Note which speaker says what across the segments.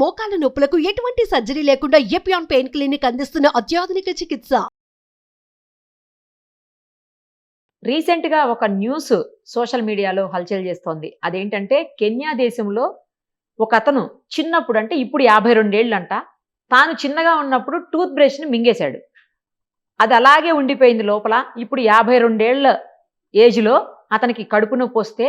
Speaker 1: మోకాల నొప్పులకు ఎటువంటి సర్జరీ లేకుండా ఎపియాన్ పెయిన్ క్లినిక్ అందిస్తున్న అత్యాధునిక చికిత్స.
Speaker 2: రీసెంట్గా ఒక న్యూస్ సోషల్ మీడియాలో హల్చల్ చేస్తోంది. అదేంటంటే కెన్యా దేశంలో ఒక అతను చిన్నప్పుడు అంటే ఇప్పుడు యాభై రెండేళ్ళంట తాను చిన్నగా ఉన్నప్పుడు టూత్ బ్రష్ని మింగేశాడు. అది అలాగే ఉండిపోయింది లోపల. ఇప్పుడు యాభై రెండేళ్ళ ఏజ్లో అతనికి కడుపు నొప్పి వస్తే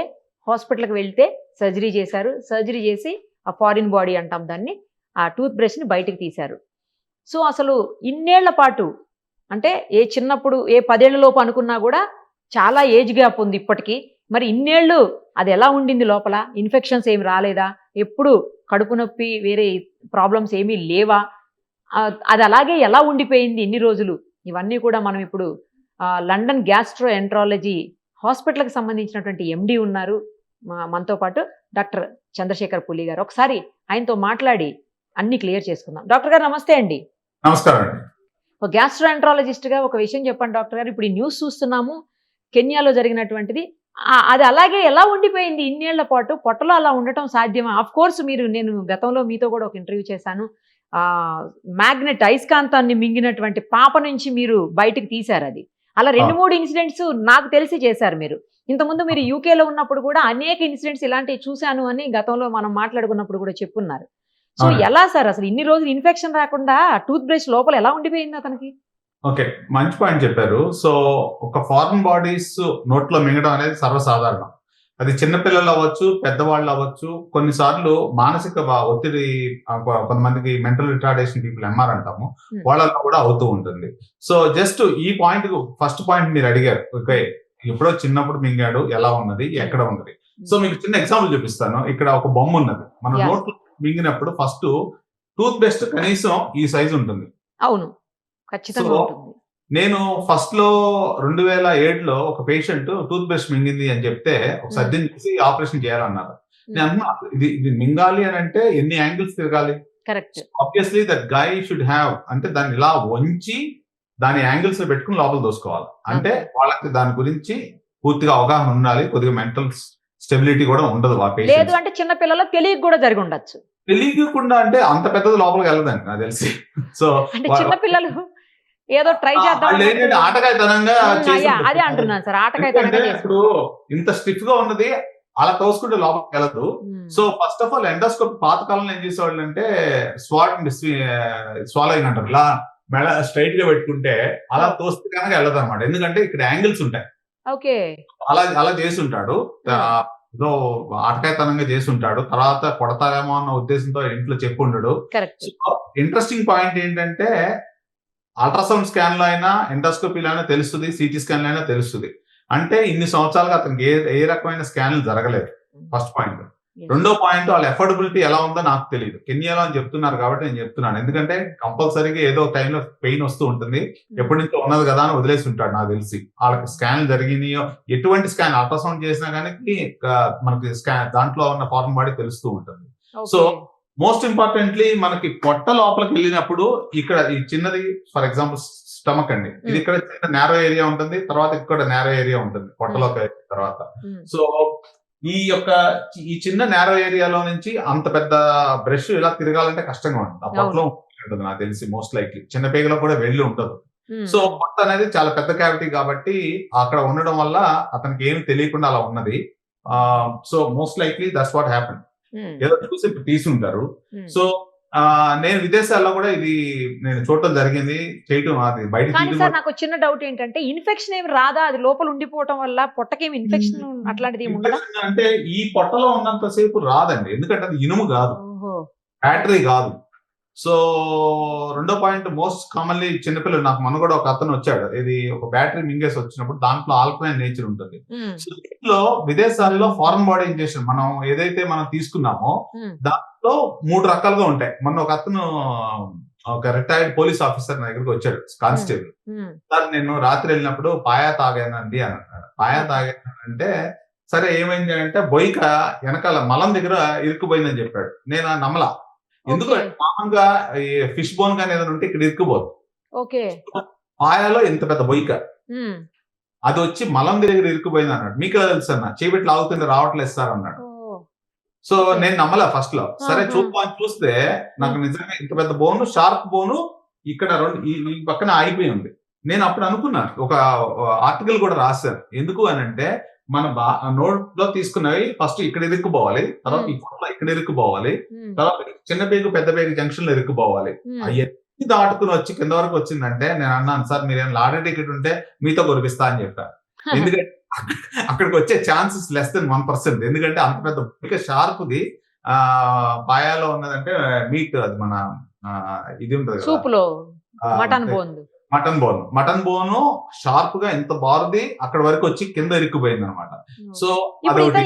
Speaker 2: హాస్పిటల్కి వెళ్తే సర్జరీ చేశారు. సర్జరీ చేసి ఆ ఫారిన్ బాడీ అంటాం దాన్ని ఆ టూత్ బ్రష్ని బయటికి తీశారు. సో అసలు ఇన్నేళ్ళ పాటు అంటే ఏ చిన్నప్పుడు ఏ పదేళ్ళలోపు అనుకున్నా కూడా చాలా ఏజ్ గ్యాప్ ఉంది ఇప్పటికీ. మరి ఇన్నేళ్ళు అది ఎలా ఉండింది లోపల? ఇన్ఫెక్షన్స్ ఏమి రాలేదా? ఎప్పుడు కడుపు నొప్పి వేరే ప్రాబ్లమ్స్ ఏమీ లేవా? అది అలాగే ఎలా ఉండిపోయింది ఇన్ని రోజులు? ఇవన్నీ కూడా మనం ఇప్పుడు లండన్ గ్యాస్ట్రో ఎంట్రాలజీ హాస్పిటల్కి సంబంధించినటువంటి ఎండి ఉన్నారు. మనతో పాటు డాక్టర్ చంద్రశేఖర్ పులి గారు. ఒకసారి ఆయనతో మాట్లాడి అన్ని క్లియర్ చేసుకుందాం. డాక్టర్ గారు నమస్తే అండి.
Speaker 3: నమస్కారం అండి.
Speaker 2: ఒక గ్యాస్ట్రోఎంట్రాలజిస్ట్గా ఒక విషయం చెప్పండి డాక్టర్ గారు. ఇప్పుడు ఈ న్యూస్ చూస్తున్నాము కెన్యాలో జరిగినటువంటిది. అది అలాగే ఎలా ఉండిపోయింది? ఇన్నేళ్ళ పాటు పొట్టలో అలా ఉండటం సాధ్యమా? ఆఫ్ కోర్స్ మీరు నేను గతంలో మీతో కూడా ఒక ఇంటర్వ్యూ చేశాను. ఆ మ్యాగ్నెట్ అయస్కాంతాన్ని మింగినటువంటి పాప నుంచి మీరు బయటికి తీశారు అది. అలా రెండు. మూడు ఇన్సిడెంట్స్ నాకు తెలిసి చేశారు మీరు. ఇంతకుముందు మీరు యూకేలో ఉన్నప్పుడు కూడా అనేక ఇన్సిడెంట్స్ ఇలాంటివి చూశాను అని గతంలో మనం మాట్లాడుకున్నప్పుడు కూడా చెప్పున్నారు. సో. ఎలా సార్ అసలు ఇన్ని రోజులు ఇన్ఫెక్షన్ రాకుండా టూత్ బ్రష్ లోపల ఎలా ఉండిపోయింది అతనికి?
Speaker 3: ఓకే మంచి పాయింట్ చెప్పారు. సో ఒక ఫారెన్ బాడీస్ నోట్లో మింగడం అనేది సర్వసాధారణం. అది చిన్నపిల్లలు అవ్వచ్చు పెద్దవాళ్ళు అవ్వచ్చు కొన్నిసార్లు మానసిక ఒత్తిడి కొంతమందికి మెంటల్ రిటార్డేషన్ పీపుల్ ఎంఆర్ అంటాము. వాళ్ళలో కూడా అవుతూ ఉంటుంది. సో జస్ట్ ఈ పాయింట్ ఫస్ట్ పాయింట్ మీరు అడిగారు. ఓకే ఎప్పుడో చిన్నప్పుడు మింగాడు ఎలా ఉన్నది ఎక్కడ ఉన్నది. సో మీకు చిన్న ఎగ్జాంపుల్ చూపిస్తాను. ఇక్కడ ఒక బొమ్మ ఉన్నది. మన. నోట్లో మింగినప్పుడు ఫస్ట్ టూత్ పేస్ట్ కనీసం ఈ సైజ్ ఉంటుంది.
Speaker 2: అవును. ఖచ్చితంగా
Speaker 3: నేను ఫస్ట్లో రెండు వేల ఏడులో ఒక పేషెంట్ టూత్ బ్రష్ మింగింది అని చెప్తే ఒక
Speaker 2: Hmm.
Speaker 3: సర్జన్ చేసి ఆపరేషన్ చేయాలన్నారు. నేను అంటున్నా ఇది ఇది మింగాలి అని అంటే ఎన్ని యాంగిల్స్ తిరగాలి?
Speaker 2: Correct.
Speaker 3: Obviously that guy should have అంటే దాన్ని ఇలా వంచి దాని యాంగిల్స్లో పెట్టుకుని లోపల దోసుకోవాలి. అంటే. వాళ్ళకి దాని గురించి పూర్తిగా అవగాహన ఉండాలి కొద్దిగా మెంటల్ స్టెబిలిటీ కూడా ఉండదు
Speaker 2: లేదు అంటే చిన్న పిల్లలు తెలియక కూడా జరిగి ఉండొచ్చు.
Speaker 3: తెలియకుండా అంటే అంత పెద్దది లోపలికి వెళ్ళదండి నాకు తెలిసి. సో
Speaker 2: అంటే చిన్న పిల్లలు ఏదో ట్రై చేద్దాం
Speaker 3: ఉంటారు.
Speaker 2: అదే అంటున్నాను సార్ ఆటకాయతనంగా
Speaker 3: ఇప్పుడు ఇంత స్టిఫ్గా ఉన్నది అలా తోసుకుంటే లోపలికి వెళ్ళదు. So first of all endoscope పాతకాలంలో ఏం చేసేవాళ్ళు అంటే స్వాట్ స్వాలోయింగ్ అంటారు ఇలా మెడ స్ట్రైట్గా పెట్టుకుంటే అలా తోస్తే కనుక వెళ్ళదు అనమాట ఎందుకంటే ఇక్కడ యాంగిల్స్ ఉంటాయి.
Speaker 2: ఓకే.
Speaker 3: అలా అలా చేసి ఉంటాడు ఆ, ఏదో ఆటకాయతనంగా చేసి ఉంటాడు తర్వాత కొడతారేమో అన్న ఉద్దేశంతో ఇంట్లో చెప్పి ఉండడు
Speaker 2: కరెక్ట్
Speaker 3: ఇంట్రెస్టింగ్ పాయింట్ ఏంటంటే అల్ట్రాసౌండ్ స్కాన్లో అయినా ఎండోస్కోపీలో అయినా తెలుస్తుంది సిటీ స్కాన్లో అయినా తెలుస్తుంది. అంటే ఇన్ని సంవత్సరాలుగా అతనికి ఏ ఏ రకమైన స్కాన్లు జరగలేదు. ఫస్ట్ పాయింట్ రెండో పాయింట్ వాళ్ళ ఎఫోర్డబిలిటీ ఎలా ఉందో నాకు తెలియదు కెన్యాలో అని చెప్తున్నారు కాబట్టి నేను చెప్తున్నాను. ఎందుకంటే కంపల్సరీగా ఏదో టైంలో పెయిన్ వస్తూ ఉంటుంది. ఎప్పటి నుంచో ఉన్నది కదా అని వదిలేసి ఉంటాడు నాకు తెలిసి. వాళ్ళకి స్కాన్ జరిగినాయో ఎటువంటి స్కాన్ అల్ట్రాసౌండ్ చేసినా కానీ మనకి స్కాన్ దాంట్లో ఉన్న ఫార్మ్ బాడీ తెలుస్తూ ఉంటుంది. సో, మోస్ట్ ఇంపార్టెంట్లీ మనకి పొట్ట లోపలికి వెళ్ళినప్పుడు ఇక్కడ ఈ చిన్నది ఫర్ ఎగ్జాంపుల్ స్టమక్ అండి. ఇది ఇక్కడ చిన్న నేరో ఏరియా ఉంటుంది. తర్వాత ఇక్కడ నేరో ఏరియా ఉంటుంది. పొట్టలోకి వెళ్ళిన తర్వాత. సో ఈ యొక్క ఈ చిన్న నేరో ఏరియాలో నుంచి అంత పెద్ద బ్రష్ ఇలా తిరగాలంటే కష్టంగా ఉంటుంది. ఆ పొట్టలో ఉంటుంది నాకు తెలిసి మోస్ట్ లైక్లీ చిన్న పేగలో కూడా వెళ్ళి ఉండదు సో పొట్ట అనేది చాలా పెద్ద క్యావిటీ కాబట్టి అక్కడ ఉండడం వల్ల అతనికి ఏమి తెలియకుండా అలా ఉన్నది. So most likely that's what happen ఏదో చూసి తీసుంటారు. సో నేను విదేశాల్లో కూడా ఇది నేను చూడటం జరిగింది చేయటం అది బయట
Speaker 2: కానీ సార్ నాకు చిన్న డౌట్ ఏంటంటే ఇన్ఫెక్షన్ ఏమి రాదా? అది లోపల ఉండిపోవటం వల్ల పొట్టకేమి ఇన్ఫెక్షన్ అట్లాంటిది
Speaker 3: అంటే ఈ పొట్టలో ఉన్నంత సేపు రాదండి ఎందుకంటే అది ఇనుము కాదు. బ్యాటరీ కాదు. సో రెండో పాయింట్ మోస్ట్ కామన్లీ చిన్నపిల్లలు నాకు మన కూడా ఒక అతను వచ్చాడు. ఇది ఒక బ్యాటరీ మింగేసి వచ్చినప్పుడు దాంట్లో ఆల్కలైన్ నేచర్ ఉంటుంది. సో దీంట్లో విదేశాల్లో ఫారెన్ బాడీ ఇంజెక్షన్ మనం ఏదైతే మనం తీసుకున్నామో
Speaker 2: ఉమ్,
Speaker 3: దాంట్లో మూడు రకాలుగా ఉంటాయి. మొన్న ఒక అతను ఒక రిటైర్డ్ పోలీస్ ఆఫీసర్ నా దగ్గరికి వచ్చాడు కానిస్టేబుల్
Speaker 2: ఉమ్,
Speaker 3: సార్ నేను రాత్రి వెళ్ళినప్పుడు పాయా తాగానండి అని అన్నాడు. పాయా తాగానంటే సరే ఏమైంది అంటే బొయ్క వెనకాల మలం దగ్గర ఇరుక్కుపోయిందని చెప్పాడు. నేను నమ్మలా? ఎందుకు
Speaker 2: Okay.
Speaker 3: మామూలుగా ఈ ఫిష్ బోన్ కానీ ఏదైనా ఉంటే ఇక్కడ ఇరుక్కుపోదు.
Speaker 2: ఓకే.
Speaker 3: పాయాలో ఇంత పెద్ద బొయ్క? అది వచ్చి మలం దగ్గర ఇరుక్కుపోయింది అన్నాడు. మీకు ఎలా తెలుసు అన్న? చేపెట్టి లాగుతుంటే రావట్లేదు సార్ అన్నాడు. సో నేను నమ్మలే ఫస్ట్లో. సరే. చూద్దాం చూస్తే నాకు నిజంగా ఇంత పెద్ద బోను షార్ప్ బోను ఇక్కడ రెండు ఈ ఈ పక్కన ఆగిపోయి ఉంది. నేను అప్పుడు అనుకున్నాను ఒక ఆర్టికల్ కూడా రాశాను ఎందుకు అని అంటే మన బా నోట్లో తీసుకున్నవి ఫస్ట్ ఇక్కడ ఇరుక్కుపోవాలి తర్వాత పొట్ల ఇక్కడ ఇరుక్కుపోవాలి తర్వాత చిన్న పేగు పెద్ద పేగు జంక్షన్లో ఇరుక్కుపోవాలి. అవన్నీ దాటుకుని వచ్చి కింద వరకు వచ్చిందంటే నేను అన్నాను సార్ మీరేం లాటరీ టికెట్ ఉంటే మీతో కొరిపిస్తా అని చెప్పాను ఎందుకంటే అక్కడికి వచ్చే chances less than one percent ఎందుకంటే అంత పెద్ద షార్ప్ది ఆ పాయాలో ఉన్నదంటే మీట్ అది మన ఇది ఉంటుంది
Speaker 2: మటన్ బోందు
Speaker 3: మటన్ బోన్. మటన్ బోను షార్ప్గా ఇంత బారుది అక్కడ వరకు వచ్చి కింద ఇరుక్కుపోయింది అనమాట సో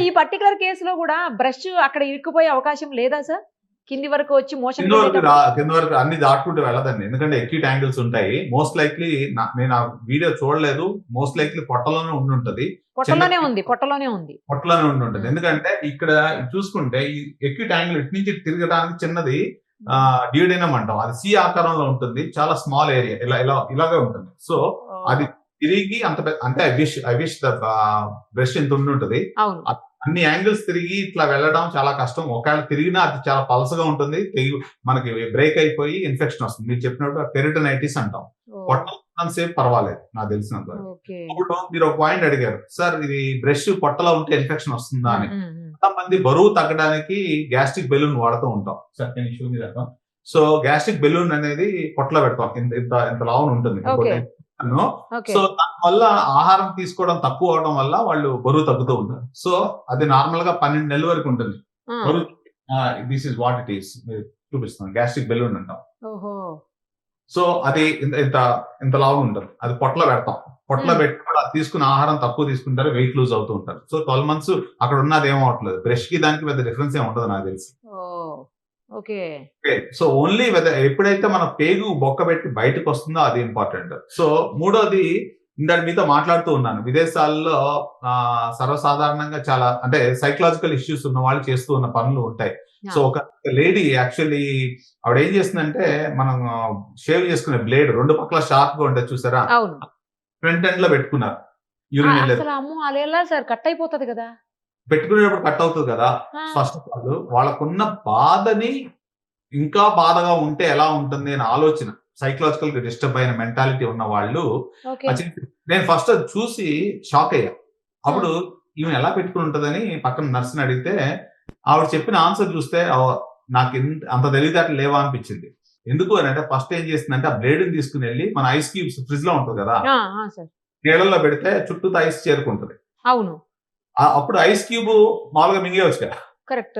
Speaker 2: ఈ పర్టికులర్ కేసులో కూడా బ్రష్ అక్కడ ఇరుక్కుపోయే అవకాశం లేదా సార్? కింది వరకు వచ్చి మోషన్
Speaker 3: కింద వరకు కింద వరకు అన్ని దాటుకుంటూ వెళ్ళదండి. ఎందుకంటే ఎక్యూట్ యాంగిల్స్ ఉంటాయి. మోస్ట్ లైక్లీ నేను ఆ వీడియో చూడలేదు. మోస్ట్ లైక్లీ పొట్టలోనే ఉండి ఉంటది.
Speaker 2: పొట్టలోనే ఉంది పొట్టలోనే ఉంది.
Speaker 3: పొట్టలోనే ఉండి ఉంటుంది. ఎందుకంటే ఇక్కడ చూసుకుంటే ఈ ఎక్యూట్ యాంగిల్ ఇటు నుంచి తిరగడానికి చిన్నది. డ్యూడినం అంటాం. అది సి ఆకారంలో ఉంటుంది. చాలా స్మాల్ ఏరియా. ఇలా ఇలా ఇలాగే ఉంటుంది. సో అది తిరిగి అంత పెద్ద- అంటే I wish I wish the brush ఇంత ఉండి ఉంటుంది. అన్ని యాంగిల్స్ తిరిగి ఇట్లా వెళ్ళడం చాలా కష్టం. ఒకవేళ తిరిగినా అది చాలా పల్సగా ఉంటుంది. మనకి బ్రేక్ అయిపోయి ఇన్ఫెక్షన్ వస్తుంది. మీరు చెప్పినట్టు పెరిటనైటిస్ అంటాం.
Speaker 2: ఓ,
Speaker 3: పొట్ట సేపు పర్వాలేదు నాకు తెలిసినంత ఇప్పుడు మీరు ఒక పాయింట్ అడిగారు. సార్ ఇది బ్రష్ పొట్టలో ఉంటే ఇన్ఫెక్షన్ వస్తుందా అని.
Speaker 2: ఉమ్, ఉమ్,
Speaker 3: చాలా మంది బరువు తగ్గడానికి గ్యాస్ట్రిక్ బెలూన్ వాడుతూ ఉంటాం. సెకండ్ ఇష్యూ మీద సో గ్యాస్ట్రిక్ బెలూన్ అనేది పొట్టలో పెడతాం. ఇంత ఇంత ఇంత లావున ఉంటుంది. సో దానివల్ల ఆహారం తీసుకోవడం తక్కువ అవడం వల్ల వాళ్ళు బరువు తగ్గుతూ ఉంటారు. సో అది నార్మల్గా పన్నెండు నెలల వరకు ఉంటుంది. బరువు this is what it is చూపిస్తాను గ్యాస్ట్రిక్ బెలూన్ అంటాం.
Speaker 2: ఓహో.
Speaker 3: సో అది ఇంత ఇంత లావు ఉంటుంది అది పొట్టలో పెడతాం. పొట్టలో
Speaker 2: Hmm.
Speaker 3: పెట్టి కూడా అది తీసుకున్న ఆహారం తక్కువ తీసుకుంటారు వెయిట్ లూజ్ అవుతూ ఉంటారు. సో ట్వెల్వ్ మంత్స్ అక్కడ ఉన్నది ఏం అవట్లేదు. బ్రష్కి దానికి పెద్ద డిఫరెన్స్ ఏమి ఉండదు నాకు తెలిసి.
Speaker 2: ఓకే.
Speaker 3: సో ఓన్లీ ఎప్పుడైతే మన పేగు బొక్క పెట్టి బయటకు వస్తుందో అది ఇంపార్టెంట్. సో మూడోది ఇందాక మీతో మాట్లాడుతూ ఉన్నాను. విదేశాల్లో సర్వసాధారణంగా చాలా అంటే సైకలాజికల్ ఇష్యూస్ ఉన్న వాళ్ళు చేస్తూ ఉన్న పనులు ఉంటాయి. సో ఒక లేడీ యాక్చువల్లీ ఆవిడ ఏం చేస్తుందంటే మనం షేవ్ చేసుకునే బ్లేడ్ రెండు పక్కల షార్ప్గా ఉంటుంది చూసారా ఫ్రంట్ ఎండ్లో పెట్టుకున్నారు. యూరిన్
Speaker 2: సార్ కట్ అయిపోతది కదా.
Speaker 3: పెట్టుకునేటప్పుడు కట్ అవుతుంది కదా. ఫస్ట్ ఆఫ్ ఆల్ వాళ్ళకున్న బాధని ఇంకా బాధగా ఉంటే ఎలా ఉంటుంది అని ఆలోచన. సైకలాజికల్గా డిస్టర్బ్ అయిన మెంటాలిటీ ఉన్న వాళ్ళు నేను ఫస్ట్ అది చూసి షాక్ అయ్యా. అప్పుడు ఈమె ఎలా పెట్టుకుని ఉంటదని పక్కన నర్సుని అడిగితే ఆవిడ చెప్పిన ఆన్సర్ చూస్తే "ఓ, నాకు అంత తెలివితేటలు లేవా? అనిపించింది. ఎందుకు అని అంటే ఫస్ట్ ఏం చేస్తుందంటే ఆ బ్లేడ్ తీసుకుని వెళ్ళి మన ఐస్ క్యూబ్స్ ఫ్రిడ్జ్లో ఉంటుంది కదా నీళ్ళల్లో పెడితే చుట్టూ ఐస్ చేరుకుంటది.
Speaker 2: అవును.
Speaker 3: అప్పుడు ఐస్ క్యూబ్ మామూలుగా మింగేవచ్చు కదా
Speaker 2: కరెక్ట్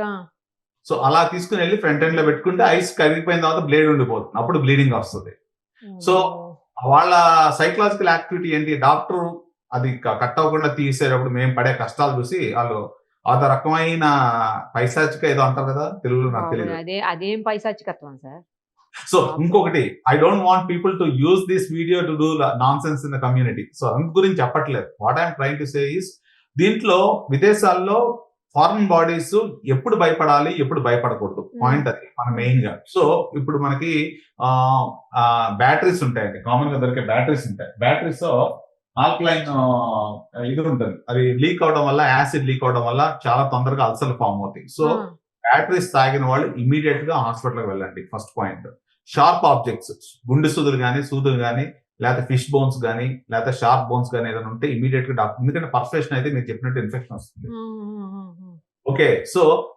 Speaker 3: సో అలా తీసుకుని వెళ్ళి ఫ్రంట్ ఎండ్లో పెట్టుకుంటే ఐస్ కరిగిపోయిన తర్వాత బ్లేడ్ ఉండిపోతుంది. అప్పుడు బ్లీడింగ్ వస్తుంది. సో, వాళ్ళ సైకలాజికల్ యాక్టివిటీ ఏంటి? డాక్టర్ అది కట్ అవ్వకుండా తీసేటప్పుడు మేము పడే కష్టాలు చూసి వాళ్ళు అదో రకమైన పైశాచిక ఏదో అంటారు కదా? తెలుగులో నాకు తెలియదు
Speaker 2: అదే అదేం పైశాచికత్వం సార్?
Speaker 3: సో ఇంకొకటి I don't want people to use this video to do nonsense in the community so అందు గురించి చెప్పట్లేదు. What I'm trying to say is దీంట్లో విదేశాల్లో ఫారిన్ బాడీస్ ఎప్పుడు భయపడాలి ఎప్పుడు భయపడకూడదు. పాయింట్ అది మన మెయిన్గా. సో ఇప్పుడు మనకి బ్యాటరీస్ ఉంటాయండి. కామన్గా దొరికే బ్యాటరీస్ ఉంటాయి. బ్యాటరీస్ ఆల్కలైన్ ఇది ఉంటుంది. అది లీక్ అవడం వల్ల యాసిడ్ లీక్ అవడం వల్ల చాలా తొందరగా అల్సర్లు ఫామ్ అవుతాయి. సో బ్యాటరీస్ తాగిన వాళ్ళు ఇమీడియట్గా హాస్పిటల్కి వెళ్ళండి. First point. షార్ప్ ఆబ్జెక్ట్స్ గుండె సూదులు కానీ సూదులు కానీ లేకపోతే ఫిష్ బోన్స్ కానీ లేకపోతే షార్ప్ బోన్స్ కానీ ఏదైనా ఉంటే ఇమీడియట్గా డాక్టర్ ఎందుకంటే పర్ఫెక్షన్ అయితే మీరు చెప్పినట్టు ఇన్ఫెక్షన్ వస్తుంది. ఓకే సో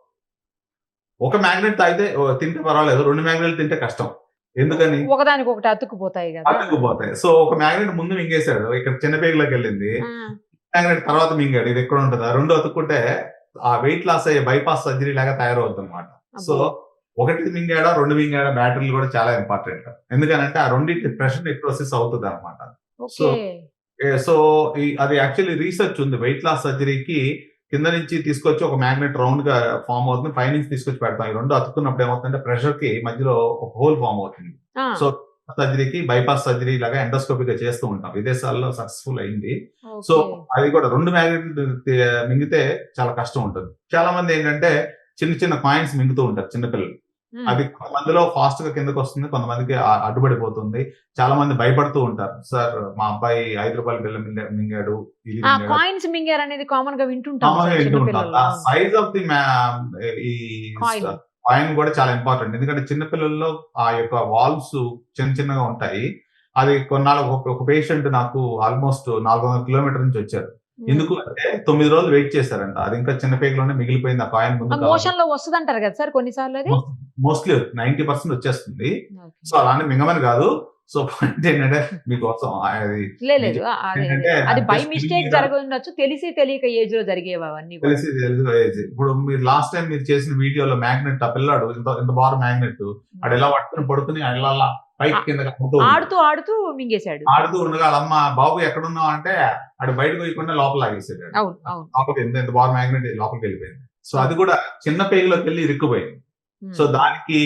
Speaker 3: ఒక మ్యాగ్నెట్ తాగితే తింటే పర్వాలేదు రెండు మ్యాగ్నెట్ తింటే కష్టం. ఎందుకని?
Speaker 2: ఒకదానికి ఒకటి అతుక్కుపోతాయి కదా.
Speaker 3: అతుక్కుపోతాయి. సో ఒక మ్యాగ్నెట్ ముందు మింగేశాడు ఇక్కడ చిన్న పేగులోకి వెళ్ళింది. మ్యాగ్నెట్ తర్వాత మింగాడు ఇది ఎక్కడ ఉంటుందా? రెండు అతుక్కుంటే ఆ వెయిట్ లాస్ అయ్యే బైపాస్ సర్జరీ లాగా తయారవుతుంది అనమాట సో. ఒకటి మింగాడా రెండు మింగాడా బ్యాటరీలు కూడా చాలా ఇంపార్టెంట్. ఎందుకనంటే ఆ రెండింటి ప్రెషర్ నెక్రోసిస్ అవుతుంది అనమాట సో ఈ- అది యాక్చువల్లీ రీసెర్చ్ ఉంది వెయిట్ లాస్ సర్జరీకి కింద నుంచి తీసుకొచ్చి ఒక మ్యాగ్నెట్ రౌండ్గా ఫామ్ అవుతుంది. పై నుంచి తీసుకొచ్చి పెడతాం. ఈ రెండు అతుక్కున్నప్పుడు ఏమవుతుందంటే ప్రెషర్కి మధ్యలో ఒక హోల్ ఫామ్ అవుతుంది. సో సర్జరీకి బైపాస్ సర్జరీ లాగా ఎండోస్కోపిక్గా చేస్తూ ఉంటాం. విదేశాల్లో సక్సెస్ఫుల్ అయింది. సో. అది కూడా రెండు మ్యాగ్నెట్ మింగితే చాలా కష్టం ఉంటుంది. చాలా మంది ఏంటంటే చిన్న చిన్న కాయిన్స్ మింగుతూ ఉంటారు చిన్నపిల్లలు. అది కొంతమందిలో ఫాస్ట్గా కిందకి వస్తుంది కొంతమందికి అడ్డుపడిపోతుంది. చాలా మంది భయపడుతూ ఉంటారు. సార్ మా అబ్బాయి ఐదు రూపాయలు బిల్ల మింగ- మింగాడు ఇది.
Speaker 2: కాయిన్స్ మింగారు అనేది కామన్గా వింటుంటాం
Speaker 3: సైజ్ ఆఫ్ ది ఈ. కాయిన్ కూడా చాలా ఇంపార్టెంట్ ఎందుకంటే చిన్నపిల్లల్లో ఆ యొక్క వాల్వ్స్ చిన్న చిన్నగా ఉంటాయి. అది కొన్నాళ్ళు ఒక- పేషెంట్ నాకు ఆల్మోస్ట్ నాలుగు వందల కిలోమీటర్ నుంచి వచ్చారు.
Speaker 2: ఉమ్.
Speaker 3: ఎందుకు అంటే తొమ్మిది రోజులు వెయిట్ చేశారంట. అది ఇంకా చిన్న పేగలోనే మిగిలిపోయింది ఆ కాయిన్ ముందు
Speaker 2: మోషన్లో వస్తుంది అంటారు కదా సార్ కొన్నిసార్లు అది?
Speaker 3: మోస్ట్లీ నైన్టీ పర్సెంట్ వచ్చేస్తుంది. సో అలానే మింగమని కాదు. సో పాయింట్ ఏంటంటే మీకోసం అది
Speaker 2: లేదు. అదే, అదే. అది బై మిస్టేక్ జరగవచ్చు తెలిసి తెలియక ఏజ్లో జరిగేవి అవన్నీ కూడా.
Speaker 3: తెలిసి తెలుసు ఏజ్. ఇప్పుడు మీరు లాస్ట్ టైం మీరు చేసిన వీడియోలో మ్యాగ్నెట్ ఆ పిల్లాడు ఇంత ఇంత బాగా మ్యాగ్నెట్ ఆడు ఎలా పట్టుకుని పడుకుని అలా పైకి కింద
Speaker 2: ఆడుతూ ఆడుతూ మింగేశాడు.
Speaker 3: ఆడుతూ ఉండగా అమ్మ బాబు ఎక్కడున్నావు? అంటే ఆడు బయటకు పోయకుండా లోపల లాగేసాడు లోపలికి ఎంత ఎంత బాగా మ్యాగ్నెట్ లోపలికి వెళ్ళిపోయింది. సో అది కూడా చిన్న పేగులోకి వెళ్ళి ఇరుక్కుపోయింది. సో దానికి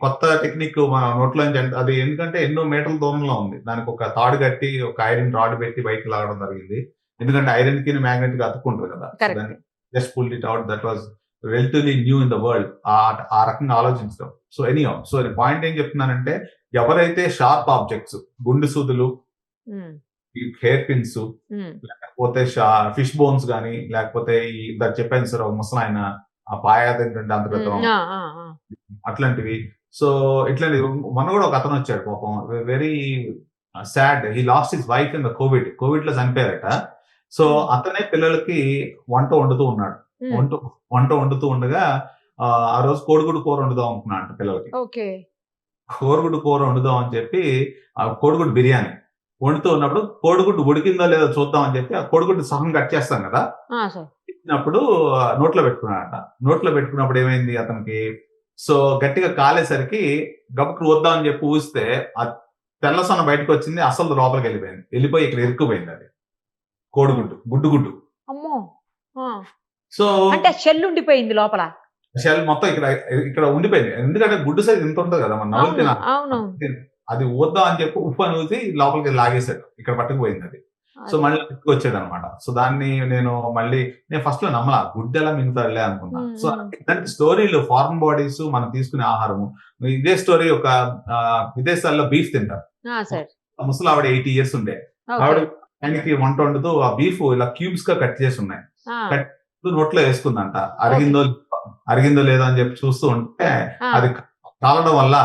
Speaker 3: కొత్త టెక్నిక్ మన నోట్లో అది ఎందుకంటే ఎన్నో మీటర్ల దూరంలో ఉంది. దానికి ఒక తాడు కట్టి ఒక ఐరన్ రాడ్ పెట్టి బయటకు లాగడం జరిగింది. ఎందుకంటే ఐరన్కి మ్యాగ్నెట్కి అతుక్కుంటుంది కదా. Just pull it out that was relatively new in the world ఆ రకంగా ఆలోచించడం. సో ఎనీ సో పాయింట్ ఏం చెప్తున్నానంటే ఎవరైతే షార్ప్ ఆబ్జెక్ట్స్ గుండు సూదులు హెయిర్ పిన్స్
Speaker 2: ఉమ్.
Speaker 3: లేకపోతే ఫిష్ బోన్స్ కానీ లేకపోతే ఈ చెప్పాను సార్ ముసలాయన ఆ పాయ తింటుంటే అంత పెద్ద. అట్లాంటివి. సో ఇట్లాంటి మొన్న కూడా ఒక అతను వచ్చాడు పాపం. Very sad he lost his wife in the covid కోవిడ్లో చనిపోయారట. సో అతనే పిల్లలకి వంట వండుతూ ఉన్నాడు. వంట వంట వండుతూ ఉండగా ఆ, రోజు కోడిగుడ్డు కూర వండుదాం అనుకున్నాడు అంట పిల్లలకి.
Speaker 2: ఓకే.
Speaker 3: కోడిగుడ్డు కూర వండుదాం అని చెప్పి ఆ కోడిగుడ్డు బిర్యానీ వండుతూ ఉన్నప్పుడు కోడిగుడ్డు ఉడికిందో లేదో చూద్దాం అని చెప్పి ఆ కోడిగుడ్డు సహం కట్ చేస్తాం కదా.
Speaker 2: ఆ,
Speaker 3: నోట్లో పెట్టుకున్నాడట. నోట్లో పెట్టుకున్నప్పుడు ఏమైంది అతనికి? సో గట్టిగా కాలేసరికి గబుకు వద్దామని చెప్పి ఊస్తే ఆ తెల్ల సొన బయటకు వచ్చింది అసలు లోపలికి వెళ్ళిపోయింది. వెళ్ళిపోయి ఇక్కడ ఇరుక్కుపోయింది అది. కోడిగుడ్డు గుడ్డు గుడ్డు
Speaker 2: అమ్మో.
Speaker 3: సో
Speaker 2: అంటే షెల్ ఉండిపోయింది లోపల.
Speaker 3: షెల్ మొత్తం ఇక్కడ ఇక్కడ ఉండిపోయింది. ఎందుకంటే గుడ్డు సైజ్ ఇంత ఉంటుంది కదా మన
Speaker 2: అవును
Speaker 3: అది వద్దాం అని చెప్పి ఉప్పు అని ఊసి లోపలికి లాగేశాడు. ఇక్కడ పట్టుకుపోయింది అది. సో మళ్ళీ వచ్చాడు అనమాట సో దాన్ని నేను మళ్ళీ నేను ఫస్ట్లో నమ్మలా గుడ్డు ఎలా మింగుతాడులే అనుకున్నా. సో ఇలాంటి స్టోరీలు ఫారెన్ బాడీస్ మనం తీసుకునే ఆహారము ఇదే స్టోరీ ఒక విదేశాల్లో బీఫ్ తింటారు. ముసలి ఆవిడ ఎయిటీ ఇయర్స్ ఉండే. ఆవిడ ఆయనకి వంట వండుతూ ఆ బీఫ్ ఇలా క్యూబ్స్గా కట్ చేసి ఉన్నాయి. కట్ నోట్లో వేసుకుందంట. అరిగిందో అరిగిందో లేదో అని చెప్పి చూస్తూ ఉంటే అది కాలడం వల్ల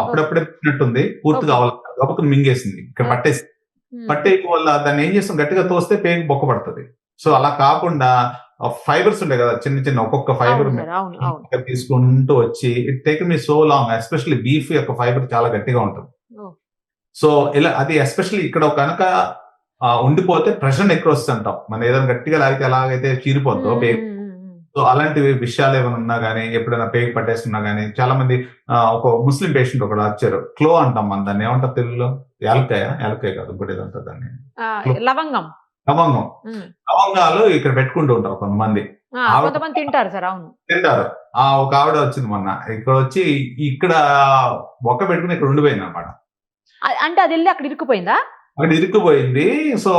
Speaker 3: అప్పుడప్పుడే పెట్టినట్టుంది పూర్తిగా అవ్వాలి గబుకుని మింగేసింది. ఇక్కడ
Speaker 2: Okay. ఉమ్.
Speaker 3: పట్టేయడం వల్ల దాన్ని ఏం చేస్తాం గట్టిగా తోస్తే పేగు బొక్క పడుతుంది సో అలా కాకుండా ఫైబర్స్ ఉంటాయి కదా చిన్న చిన్న ఒక్కొక్క ఫైబర్ తీసుకుంటూ వచ్చి it take me so long especially beef యొక్క ఫైబర్ చాలా గట్టిగా ఉంటుంది. సో ఇలా అది ఎస్పెషల్లీ ఇక్కడ కనుక ఉండిపోతే ప్రెషర్ ఎక్కువ వస్తుంది అంటాం మనం ఏదైనా గట్టిగా లాగితే ఎలాగైతే చీరిపోద్దో
Speaker 2: ఉమ్,
Speaker 3: పేగు
Speaker 2: ఉమ్.
Speaker 3: సో అలాంటి విషయాలు ఏమైనా ఉన్నా గానీ ఎప్పుడైనా పేగు పట్టేస్తున్నా గానీ చాలా మంది ఒక ముస్లిం పేషెంట్ ఒకడు వచ్చారు. క్లో అంటాం మన దాన్ని. ఏమంటారు తెలుగులో? యాలకాయ? యాలకాయ కాదు ఇంకోటి ఏదో అంటారు దాన్ని
Speaker 2: లవంగం.
Speaker 3: లవంగం. లవంగాలు ఇక్కడ పెట్టుకుంటూ ఉంటారు కొంతమంది.
Speaker 2: కొంతమంది తింటారు సార్ అవును.
Speaker 3: తింటారు. ఆ ఒక ఆవిడ వచ్చింది మొన్న. ఇక్కడ వచ్చి ఇక్కడ బొక్క పెట్టుకుని ఇక్కడ ఉండిపోయింది అనమాట
Speaker 2: అంటే అది వెళ్ళి అక్కడ ఇరుక్కుపోయిందా?
Speaker 3: అక్కడ ఇరుక్కుపోయింది. సో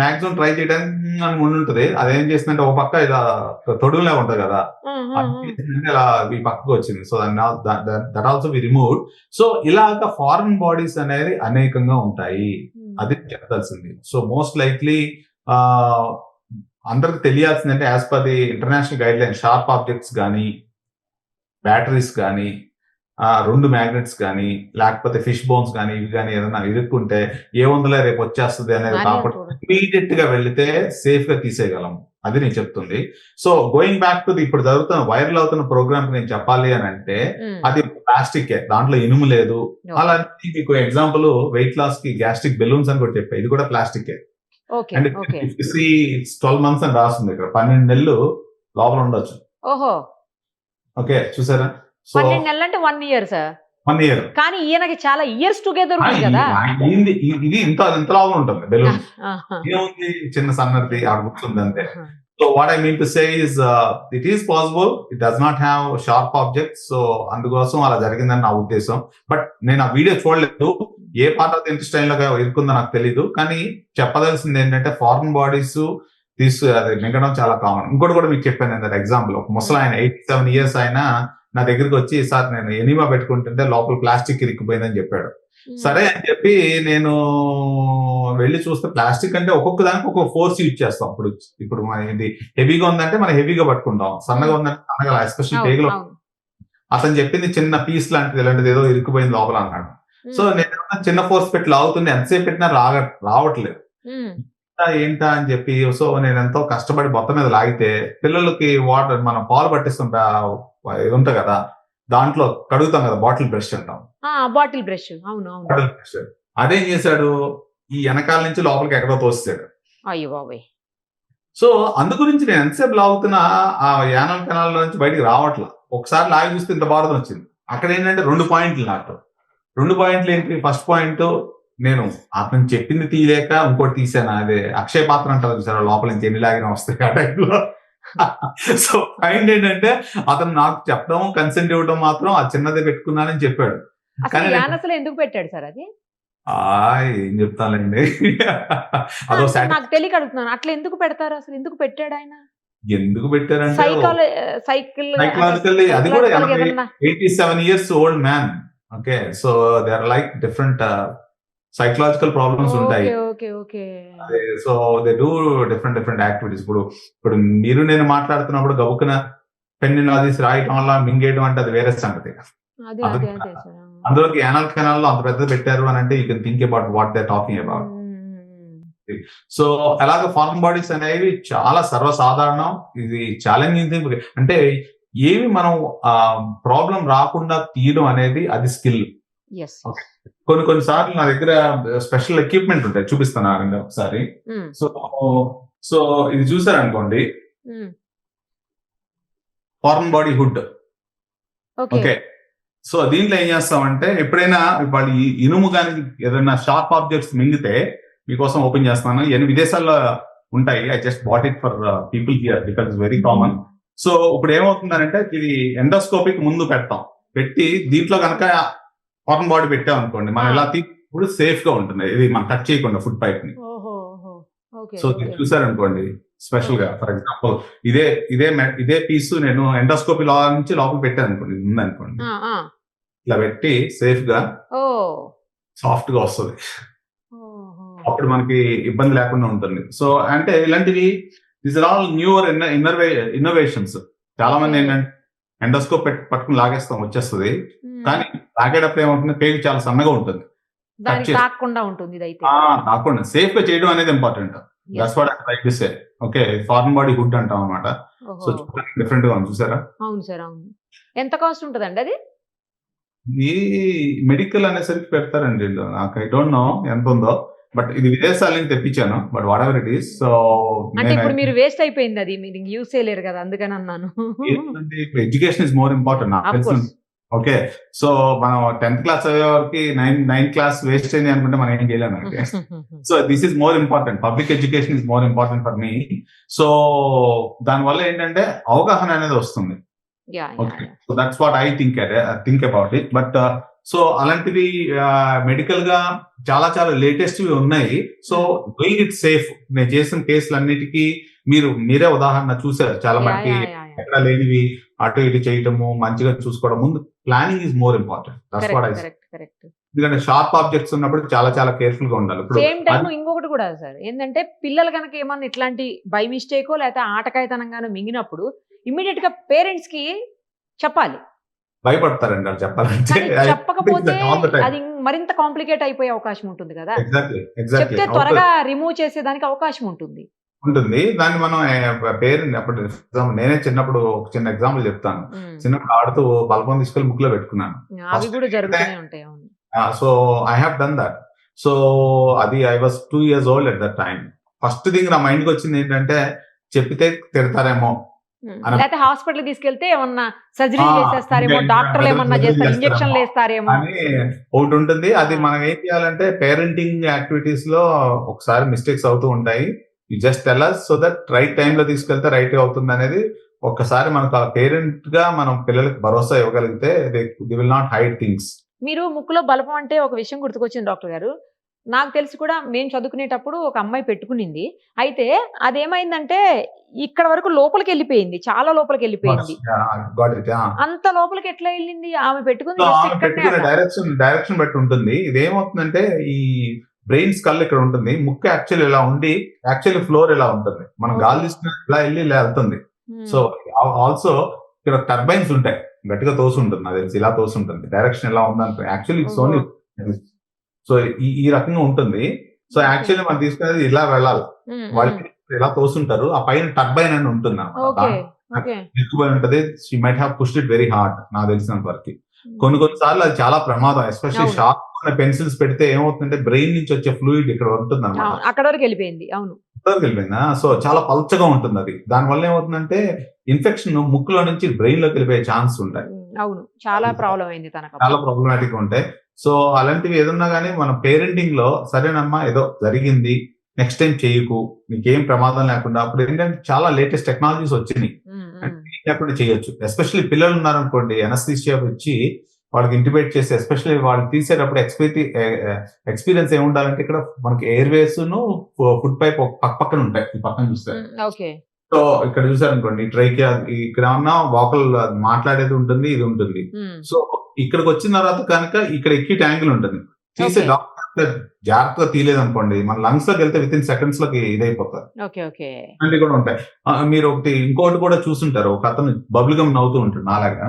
Speaker 3: మాక్సిమం ట్రై చేయడానికి అని ఉండుంటది అదేం చేసిందంటే ఒక పక్క ఇలా తొడుగులా ఉంటది కదా. ఇలా ఈ పక్కకు వచ్చింది. So that also we remove so ఇలాగ ఫారెన్ బాడీస్ అనేది అనేకంగా ఉంటాయి. అది చెప్పాల్సింది సో మోస్ట్ లైక్లీ అందరికి తెలియాల్సిందంటే as per the international guideline sharp objects కానీ బ్యాటరీస్ కానీ రెండు మ్యాగ్నెట్స్ కానీ లేకపోతే ఫిష్ బోన్స్ కానీ ఇవి కానీ ఏదైనా ఇరుక్కుంటే ఏ వందలే రేపు వచ్చేస్తుంది అనేది
Speaker 2: చూడు.
Speaker 3: ఇమీడియట్గా వెళితే సేఫ్గా తీసేయగలం. అది నేను చెప్తుంది. సో గోయింగ్ బ్యాక్ టు ఇప్పుడు జరుగుతున్న వైరల్ అవుతున్న ప్రోగ్రామ్ నేను చెప్పాలి అని అంటే. అది ప్లాస్టిక్. దాంట్లో ఇనుము లేదు. అలాంటి మీకు ఎగ్జాంపుల్ వెయిట్ లాస్కి గ్యాస్ట్రిక్ బెలూన్స్ అని కూడా చెప్పాయి ఇది కూడా ప్లాస్టిక్. అండ్ ట్వెల్వ్ మంత్స్ అని రాస్తుంది ఇక్కడ. పన్నెండు నెలలు లోపల ఉండొచ్చు.
Speaker 2: ఓహో.
Speaker 3: ఓకే చూసారా?
Speaker 2: పన్నెండు నెలలు అంటే one year sir
Speaker 3: one year
Speaker 2: కానీ ఈయనకి చాలా ఇయర్స్ టుగెదర్ ఉంది కదా.
Speaker 3: ఇది ఇంత ఇంత లాభం ఉంటుంది బెలూన్. ఏముంది చిన్న సన్నది ఆడ కూర్చుంది అంతే. So what I mean to say is it is possible it does not have sharp objects so అందుకోసం అలా జరిగిందని నా ఉద్దేశం. బట్ నేను ఆ వీడియో చూడలేదు. ఏ పార్ట్ ఆఫ్ ఇంట్రెస్ట్లో ఇరుకుందో నాకు తెలీదు. కానీ చెప్పదలసింది ఏంటంటే ఫారెన్ బాడీస్ తీసు అది మింగడం చాలా కామన్ ఇంకోటి కూడా మీకు చెప్పాను ఎగ్జాంపుల్ ఒక ముసలాయన ఎయిటీ సెవెన్ ఇయర్స్ ఆయన నా దగ్గరికి వచ్చి సార్ నేను ఎనిమా పెట్టుకుంటుంటే లోపల ప్లాస్టిక్ ఇరిక్కిపోయిందని చెప్పాడు. సరే అని చెప్పి నేను వెళ్ళి చూస్తే ప్లాస్టిక్ అంటే ఒక్కొక్క దానికి ఒక్కొక్క ఫోర్స్ యూజ్ చేస్తాం. ఇప్పుడు ఇప్పుడు మన ఇది హెవీగా ఉందంటే మనం హెవీగా పట్టుకుంటాం. సన్నగా ఉందంటే సన్నగా ఎస్పెషల్
Speaker 2: అవును.
Speaker 3: అతను చెప్పింది చిన్న పీస్ లాంటిది ఇలాంటిది ఏదో ఇరుక్కుపోయింది లోపల అన్నాడు. సో నేను చిన్న ఫోర్స్ పెట్టి లాగుతుంది ఎంతసేపు పెట్టినా రాగ రావట్లేదు. ఏంటా, ఏంటా? అని చెప్పి సో నేను ఎంతో కష్టపడి బొత్త మీద లాగితే పిల్లలకి వాటర్ మనం పాలు పట్టిస్తుంటా ఇది ఉంటుంది కదా. దాంట్లో కడుగుతాం కదా బాటిల్ బ్రష్ అంటాం.
Speaker 2: Bottle brush. అవును అవును.
Speaker 3: Bottle brush. అదేం చేశాడు? ఈ వెనకాల నుంచి లోపలికి ఎక్కడో
Speaker 2: అయ్యో బాబాయ్.
Speaker 3: సో అందు గురించి నేను ఎంతసేపు లాగుతున్నా ఆ యానల్ కెనాల్ నుంచి బయటికి రావట్లా. ఒకసారి లాగి చూస్తే ఇంత భారతం వచ్చింది. అక్కడ ఏంటంటే రెండు పాయింట్లు నాకు. రెండు పాయింట్లు ఏంటి? ఫస్ట్ పాయింట్ నేను అతను చెప్పింది తీయలేక ఇంకోటి తీసాను? అదే అక్షయ పాత్ర అంటారు చూసారా? లోపల నుంచి ఎన్ని లాగిన వస్తాయి ఆ టైంలో. సో పాయింట్ ఏంటంటే అతను నాకు చెప్పడం కన్సెంట్ ఇవ్వడం మాత్రం ఆ చిన్నదే పెట్టుకున్నానని చెప్పాడు. కానీ
Speaker 2: అసలు ఎందుకు పెట్టాడు సార్ అది?
Speaker 3: ఏం చెప్తానండి అదో
Speaker 2: నాకు తెలియక అడుగుతున్నాను. అట్లా ఎందుకు పెడతారు? అసలు ఎందుకు పెట్టాడు ఆయన?
Speaker 3: ఎందుకు పెట్టారంటే
Speaker 2: సైకాల సైకిల్
Speaker 3: Psychologically, అది కూడా eighty seven years old man okay so they are like different psychological problems ఉంటాయి. So they do different different activities ఇప్పుడు ఇప్పుడు మీరు నేను మాట్లాడుతున్నప్పుడు గబుక్కున పెన్ను నాదీసి రాయటం వల్ల మింగేయడం అంటే అది వేరే సంగతి.
Speaker 2: అదే
Speaker 3: అది-
Speaker 2: అదే అదే
Speaker 3: అందులోకి యానల్ కెనాల్లో అంత పెద్దది పెట్టారు అని అంటే you can think about what they talking about so అలాగే ఫారెన్ బాడీస్ అనేవి చాలా సర్వసాధారణం. ఇది ఛాలెంజింగ్ థింగ్ అంటే ఏమి మనం ప్రాబ్లం రాకుండా తీయడం అనేది అది స్కిల్. కొన్ని కొన్ని సార్లు నా దగ్గర స్పెషల్ ఎక్విప్మెంట్ ఉంటాయి. చూపిస్తాను ఆగండి ఒకసారి. సో సో ఇది చూసారనుకోండి. Foreign body hood
Speaker 2: okay
Speaker 3: so దీంట్లో ఏం చేస్తామంటే ఎప్పుడైనా వాళ్ళు ఇనుము కానీ ఏదైనా షార్ప్ ఆబ్జెక్ట్స్ మింగితే మీకోసం ఓపెన్ చేస్తాను. ఇవన్నీ విదేశాల్లో ఉంటాయి. I just bought it for people here because very common so ఇప్పుడు ఏమవుతుందంటే ఇది ఎండోస్కోపిక్ ముందు పెడతాం. పెట్టి దీంట్లో కనుక ఫారెన్ బాడీ పెట్టాం అనుకోండి మనం. ఇలా ఇప్పుడు సేఫ్గా ఉంటుంది. ఇది మనం టచ్ చేయకుండా ఫుడ్
Speaker 2: పైప్ని
Speaker 3: సో చూసారనుకోండి స్పెషల్గా ఫర్ ఎగ్జాంపుల్ ఇదే ఇదే ఇదే పీస్ నేను ఎండోస్కోపీ లో నుంచి లోపల పెట్టాను అనుకోండి ఇది ఉందనుకోండి. ఇలా పెట్టి సేఫ్గా సాఫ్ట్గా వస్తుంది. అప్పుడు మనకి ఇబ్బంది లేకుండా ఉంటుంది. సో అంటే ఇలాంటివి this are all newer innovations చాలా మంది
Speaker 2: Okay.
Speaker 3: ఏంటంటే ఎండోస్కోప్ పెట్టి పట్టుకుని లాగేస్తాం వచ్చేస్తుంది. కానీ లాగేటప్పుడు ఏమవుతుంది? పేగు చాలా సన్నగా ఉంటుంది.
Speaker 2: దానికి
Speaker 3: చేసి-
Speaker 2: తాకుండా ఉంటుంది ఇది అయితే
Speaker 3: ఆ కాకుండా సేఫ్గా చేయడం అనేది important. That's what like to say okay foreign body hood అంటాం అనమాట సో. డిఫరెంట్గా చూసారా?
Speaker 2: అవును సార్ అవును. ఎంత కాస్ట్ ఉంటుందండి అది?
Speaker 3: ఈ మెడికల్ అనేసరికి పెడతారండి. నాకు ఐ డోంట్ నో ఎంత ఉందో. బట్ ఇది విదేశాల నుంచి తెప్పించాను but whatever it is so
Speaker 2: అంటే ఇప్పుడు మీరు వేస్ట్ అయిపోయింది అది మీరు యూస్ చేయలేరు కదా అందుకని అన్నాను
Speaker 3: ఇప్పుడు education is more important. Okay so మనం టెన్త్ క్లాస్ అయ్యే వరకు నైన్ నైన్ క్లాస్ వేస్ట్ అయింది అనుకుంటే మనం ఏం చేయలేము so this is more important public education is more important for me so దానివల్ల ఏంటంటే అవగాహన అనేది వస్తుంది. So that's what I think think about it but so అలాంటివి మెడికల్గా చాలా చాలా లేటెస్ట్ ఉన్నాయి. సో డూయింగ్ ఇట్ సేఫ్ నేను చేసిన కేసులు అన్నిటికీ మీరు మీరే ఉదాహరణ చూసారు చాలా మంది ఎక్కడ లేనివి అటు ఇటు చేయటము మంచిగా చూసుకోవడం. ముందు planning is more important that's what I ఎందుకంటే షార్ప్ ఆబ్జెక్ట్స్ ఉన్నప్పుడు చాలా చాలా కేర్ఫుల్గా ఉండాలి. ఇప్పుడు
Speaker 2: సేమ్ టైం ఇంకొకటి కూడా సార్. ఏంటంటే పిల్లలు కనుక ఏమన్నా ఇట్లాంటి బై మిస్టేకో లేకపోతే ఆటకాయతనంగానో మింగినప్పుడు ఇమ్మీడియట్గా పేరెంట్స్కి చెప్పాలి.
Speaker 3: భయపడతారండి వాళ్ళు చెప్పాలంటే.
Speaker 2: చెప్పకపోతే అది మరింత కాంప్లికేట్ అయిపోయే అవకాశం ఉంటుంది కదా.
Speaker 3: ఎగ్జాక్ట్లీ ఎగ్జాక్ట్లీ
Speaker 2: త్వరగా రిమూవ్ చేసేదానికి అవకాశం ఉంటుంది.
Speaker 3: ఉంటుంది. దాన్ని మనం పేరెంట్ అప్పుడు నేనే చిన్నప్పుడు ఒక చిన్న ఎగ్జాంపుల్ చెప్తాను. చిన్నప్పుడు ఆడుతూ బల్బం తీసుకెళ్ళి పెట్టుకున్నాను.
Speaker 2: జరుగుతూనే ఉంటాయి అవును.
Speaker 3: So I have done that so అది I was two years old at that time first thing నా మైండ్కి వచ్చింది ఏంటంటే చెప్పితే తిడతారేమో.
Speaker 2: లేకపోతే హాస్పిటల్ తీసుకెళ్తే ఏమన్నా సర్జరీ చేసేస్తారేమో డాక్టర్లు ఏమన్నా చేస్తారు. ఇంజక్షన్లు వేస్తారేమో.
Speaker 3: ఒకటి ఉంటుంది. అది మనం ఏం చేయాలంటే పేరెంటింగ్ యాక్టివిటీస్లో ఒకసారి మిస్టేక్స్ అవుతూ ఉంటాయి. You just tell us so that right time లో తీసుకెళ్తే రైట్ అవుతుంది అనేది ఒక్కసారి మనకు ఆ పేరెంట్గా మనం పిల్లలకి భరోసా ఇవ్వగలిగితే they will not hide things.
Speaker 2: మీరు ముక్కులో బలపం అంటే ఒక విషయం గుర్తుకొచ్చింది డాక్టర్ గారు. నాకు తెలిసి కూడా మేము చదువుకునేటప్పుడు ఒక అమ్మాయి పెట్టుకునింది. అయితే అదేమైందంటే ఇక్కడ వరకు లోపలికి వెళ్ళిపోయింది. చాలా లోపలికి వెళ్ళిపోయింది. అంత లోపలికి ఎట్లా వెళ్ళింది? ఆమె పెట్టుకుంది.
Speaker 3: డైరెక్షన్ డైరెక్షన్ బట్టి ఉంటుంది. ఇది ఏమవుతుందంటే ఈ బ్రెయిన్ స్కల్ ఇక్కడ ఉంటుంది. ముక్కు యాక్చువల్ ఇలా ఉండి యాక్చువల్లీ ఫ్లోర్ ఇలా ఉంటుంది. మనం. గాలి తీసుకుని ఇలా వెళ్ళి ఇలా వెళ్తుంది.
Speaker 2: Hmm.
Speaker 3: సో ఆల్సో ఇక్కడ టర్బైన్స్ ఉంటాయి. గట్టిగా తోసి ఉంటుంది నాకు తెలిసి ఇలా తోసి ఉంటుంది డైరెక్షన్ ఎలా ఉందంటే యాక్చువల్లీ ఓన్లీ సో ఈ ఈ రకంగా ఉంటుంది. సో యాక్చువల్లీ మనం తీసుకునేది ఇలా వెళ్ళాలి.
Speaker 2: Hmm, hmm.
Speaker 3: వాళ్ళు ఇలా తోసుంటారు. ఆ పైన టర్బైన్ అని ఉంటుంది ఎక్కువ ఉంటది. She might have pushed it very hard నాకు తెలిసినంత వరకు. కొన్ని కొన్ని సార్లు అది చాలా ప్రమాదం ఎస్పెషల్లీ. షార్ప్ పెన్సిల్స్ పెడితే ఏమవుతుందంటే బ్రెయిన్ నుంచి వచ్చే ఫ్లూయిడ్ ఇక్కడ ఉంటుంది అనమాట
Speaker 2: అక్కడ వరకు వెళ్ళిపోయింది. అవును.
Speaker 3: వెళ్ళిపోయిందా? సో చాలా పల్చగా ఉంటుంది అది. దానివల్ల ఏమవుతుందంటే ఇన్ఫెక్షన్ ముక్కులో నుంచి బ్రెయిన్లోకి వెళ్ళిపోయే ఛాన్స్ ఉంటాయి.
Speaker 2: Hmm, అవును. చాలా ప్రాబ్లం అయింది తనకు
Speaker 3: చాలా ప్రాబ్లమాటిక్ ఉంటాయి సో అలాంటివి ఏదన్నా కానీ మన పేరెంటింగ్లో సరేనమ్మా ఏదో జరిగింది నెక్స్ట్ టైం చేయకు నీకేం ప్రమాదం లేకుండా అప్పుడు ఏంటంటే చాలా లేటెస్ట్ టెక్నాలజీస్ వచ్చినాయి. లేకుండా చేయొచ్చు. ఎస్పెషల్లీ పిల్లలు ఉన్నారనుకోండి ఎనస్థీషియా ఇచ్చి వాళ్ళకి ఇంటిమేట్ చేసి ఎస్పెషల్లీ వాళ్ళు తీసేటప్పుడు ఎక్స్పీరి ఎక్స్పీరియన్స్ ఏమి ఉండాలంటే ఇక్కడ మనకి ఎయిర్ వేస్ ఫుడ్ పైప్ పక్క పక్కన ఉంటాయి. ఈ పక్కన చూస్తే. సో ఇక్కడ చూసారనుకోండి ట్రైకియా ఇక్కడ ఏమన్నా వాకల్ మాట్లాడేది ఉంటుంది ఇది ఉంటుంది. సో ఇక్కడికి వచ్చిన తర్వాత కనుక ఇక్కడ ఎక్కిట్ యాంగిల్ ఉంటుంది. తీసే. డాక్టర్ జాగ్రత్తగా తీయలేదు అనుకోండి మన లంగ్స్లోకి వెళ్తే విత్ ఇన్ సెకండ్స్లోకి ఇదైపోతారు. అలాంటివి కూడా ఉంటాయి. మీరు ఒకటి ఇంకోటి కూడా చూసుంటారు. ఒక అతను బబుల్ గమ్ నవ్వుతూ ఉంటాడు నాలాగా.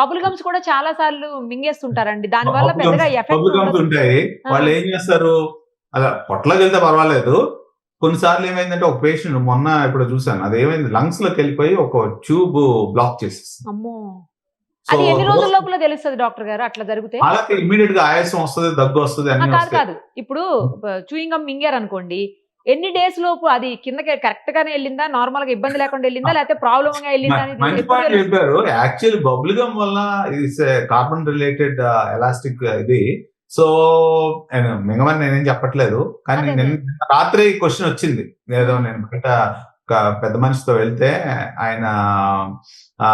Speaker 2: బబుల్ గమ్స్ కూడా చాలా సార్లు మింగేస్తుంటారండి. దాని వల్ల పెద్దగా ఎఫెక్ట్
Speaker 3: బబుల్ గమ్స్ ఉంటాయి. వాళ్ళు ఏం చేస్తారు? అలా పొట్టలోకి వెళ్తే పర్వాలేదు. కొన్నిసార్లు ఏమైందంటే ఒక పేషెంట్ మొన్న ఇప్పుడు చూసాను అది ఏమైంది? లంగ్స్లోకి వెళ్ళిపోయి ఒక ట్యూబ్ బ్లాక్ చేసేసి
Speaker 2: అమ్మో. అది ఎన్ని రోజుల లోపల తెలుస్తుంది డాక్టర్ గారు అట్లా జరిగితే?
Speaker 3: ఇమీడియట్గా ఆయాసం వస్తుంది దగ్గు వస్తుంది
Speaker 2: ఆ,
Speaker 3: అన్ని
Speaker 2: కాదు ఇప్పుడు చూయింగ్ గమ్ మింగారు అనుకోండి ఎన్ని డేస్ లోపు అది కిందకి కరెక్ట్ గానే వెళ్ళిందా? నార్మల్గా ఇబ్బంది లేకుండా వెళ్ళిందా? లేకపోతే ప్రాబ్లమ్గా వెళ్ళిందా?
Speaker 3: చెప్పారు. యాక్చువల్లీ బబుల్ గమ్ వల్ల కార్బన్ రిలేటెడ్ ఎలాస్టిక్ ఇది సో మిగమని నేనేం చెప్పట్లేదు. కానీ రాత్రి క్వశ్చన్ వచ్చింది. ఏదో నేను బయట ఒక పెద్ద మనిషితో వెళ్తే ఆయన ఆ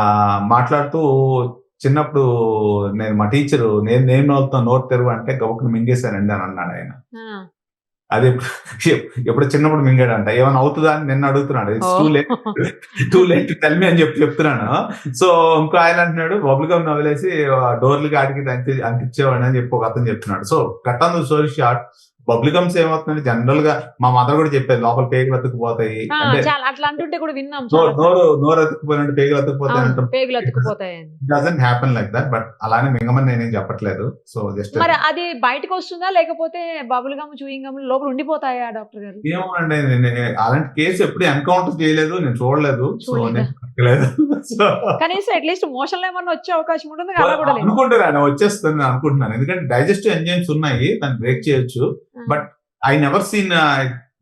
Speaker 3: మాట్లాడుతూ చిన్నప్పుడు నేను మా టీచరు నేను నేను నోరుతో నోరు తెరువు అంటే గబుక్కుని మింగేశానండి అని అన్నాడు ఆయన. అది ఎప్పుడు- చిన్నప్పుడు మింగాడంట. ఏమైనా అవుతుందా అని నిన్న అడుగుతున్నాడు. Too late too late tell me అని చెప్పి చెప్తున్నాను. సో ఇంకో ఆయన అంటున్నాడు బబుల్ గమ్ నవ్వలేసి డోర్లు కాడికి అంటి అంటించేవాడు అని చెప్పి ఒక అతను చెప్తున్నాడు. సో కట్టన్ స్టోరీ షార్ట్ బబుల్ గమ్స్ ఏమవుతుందంటే జనరల్గా మా మదర్ కూడా చెప్పేది లోపల పేగులు అతుక్కుపోతాయి.
Speaker 2: అట్లా అంటుంటే కూడా విన్నాం
Speaker 3: నోరు నోరు అతుక్కుపోయినట్టు పేగులు అతుక్కుపోతాయి
Speaker 2: అవును,
Speaker 3: అంటాం.
Speaker 2: పేగులు అతుక్కుపోతాయని
Speaker 3: doesn't happen like that but అలానే మింగమని నేనేం చెప్పట్లేదు. సో జస్ట్
Speaker 2: మరి అది బయటకు వస్తుందా లేకపోతే బబుల్ గమ్ చూయింగ్ గమ్ లోపల ఉండిపోతాయా డాక్టర్ గారు?
Speaker 3: ఏమోనండి అలాంటి కేసు ఎప్పుడు ఎన్కౌంటర్ చేయలేదు నేను చూడలేదు. సో సో
Speaker 2: కనీసం అట్లీస్ట్ మోషన్ ఏమన్నా వచ్చే అవకాశం ఉంటుంది అలా కూడా లేదు.
Speaker 3: అనుకుంటున్నాను వచ్చేస్తుంది నేను అనుకుంటున్నాను. ఎందుకంటే డైజెస్టివ్ ఎంజైమ్స్ ఉన్నాయి దాన్ని బ్రేక్ చేయొచ్చు. But I never seen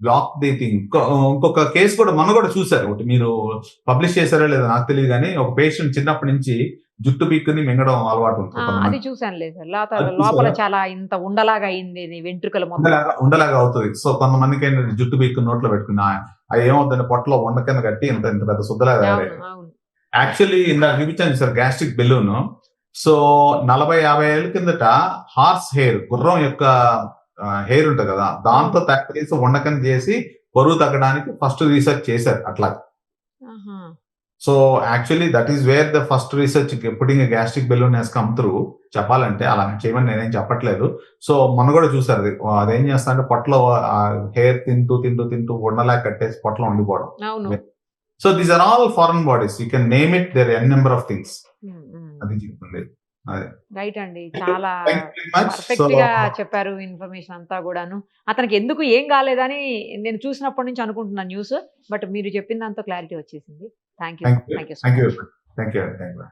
Speaker 3: block the thing ఇంకొక కేసు కూడా మొన్న కూడా చూసారు ఒకటి మీరు పబ్లిష్ చేశారో లేదో నాకు తెలియదు కానీ ఒక పేషెంట్ చిన్నప్పటి నుంచి జుట్టు పీక్కుని మింగడం అలవాటు ఉంటుంది
Speaker 2: అది. చూసాను లేదు లోపల చాలా ఇంత ఉండలాగా అయింది వెంట్రుకలు
Speaker 3: ఉండలాగా అవుతుంది. సో కొంతమందికి జుట్టు పీక్కు నోట్లో పెట్టుకుని ఆ- అది ఏమవుతుంది పొట్టలో వండ కింద కట్టి ఇంత ఇంత పెద్ద
Speaker 2: అవును
Speaker 3: యాక్చువల్లీ ఇందాక చూపించాను సార్ గ్యాస్ట్రిక్ బెలూన్ సో నలభై యాభై ఏళ్ళ కిందట హార్స్ హెయిర్ గుర్రం యొక్క హెయిర్ ఉంటుంది కదా దాంతో తయారు చేసి వండకం చేసి బరువు తగ్గడానికి ఫస్ట్ రీసెర్చ్ చేశారు అట్లా. So actually that is where the first research putting gastric balloon has come through చెప్పాలంటే అలా చేయమని నేనేం చెప్పట్లేదు. సో మొన్న కూడా చూసారు అది. అదేం చేస్తా అంటే పొట్టలో హెయిర్ తింటూ తింటూ తింటూ ఉండలా కట్టేసి పొట్టలో ఉండిపోవడం. So these are all foreign bodies you can name it there n number of things. అది చెప్తుంది
Speaker 2: రైట్ అండి. చాలా. పర్ఫెక్ట్
Speaker 3: So-
Speaker 2: గా చెప్పారు ఇన్ఫర్మేషన్ అంతా కూడాను. అతనికి ఎందుకు ఏం కాలేదని నేను చూసినప్పటి నుంచి అనుకుంటున్నాను న్యూస్ బట్ మీరు చెప్పిన దాంతో క్లారిటీ వచ్చేసింది. Thank you.
Speaker 3: Thank you.
Speaker 2: Thank you so
Speaker 3: Thank. You. Thank you. Thank you.